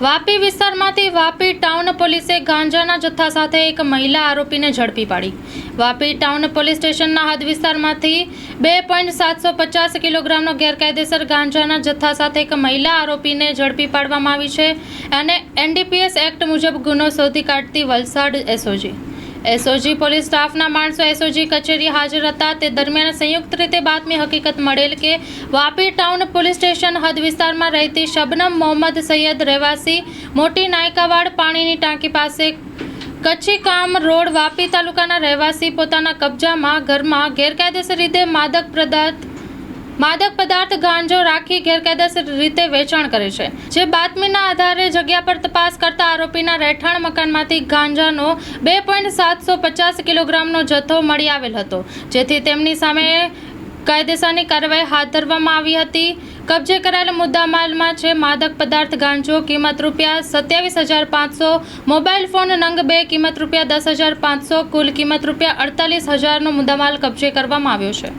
વાપી વિસ્તારમાંથી વાપી ટાઉન પોલીસે ગાંજાના જથ્થા સાથે એક મહિલા આરોપીને ઝડપી પાડી. વાપી ટાઉન પોલીસ સ્ટેશનના હદ વિસ્તારમાંથી બે પોઈન્ટ સાતસો પચાસ કિલોગ્રામનો ગેરકાયદેસર ગાંજાના જથ્થા સાથે એક મહિલા આરોપીને ઝડપી પાડવામાં આવી છે અને એનડીપીએસ એક્ટ મુજબ ગુનો શોધી કાઢતી વલસાડ એસઓજી. એસઓજી પોલીસ સ્ટાફના માણસો એસઓજી કચેરી હાજર હતા. તે દરમિયાન સંયુક્ત રીતે બાતમી હકીકત મળેલ કે વાપી ટાઉન પોલીસ સ્ટેશન હદ વિસ્તારમાં રહેતી શબનમ મોહમ્મદ સૈયદ રહેવાસી મોટી નાયકાવાડ પાણીની ટાંકી પાસે કચ્છી કામ રોડ વાપી તાલુકાના રહેવાસી પોતાના કબજામાં ઘરમાં ગેરકાયદેસર રીતે માદક પદાર્થ માદક પદાર્થ, ગાંજો રાખી ગેરકાયદેસર રીતે વેચાણ કરે છે. જે બાતમીના આધારે જગ્યા પર તપાસ કરતા આરોપીના રહેઠાણ મકાનમાંથી ગાંજાનો બે પોઈન્ટ સાતસો પચાસ કિલોગ્રામનો જથ્થો મળી આવેલ હતો. જેથી તેમની સામે કાયદેસરની કાર્યવાહી હાથ ધરવામાં આવી હતી. કબજે કરાયેલ મુદ્દામાલમાં છે માદક પદાર્થ, ગાંજો, કિંમત રૂપિયા સત્યાવીસ હજાર પાંચસો, મોબાઈલ ફોન નંગ બે, કિંમત રૂપિયા દસ હજાર પાંચસો, કુલ કિંમત રૂપિયા અડતાલીસ હજારનો મુદ્દામાલ કબજે કરવામાં આવ્યો છે.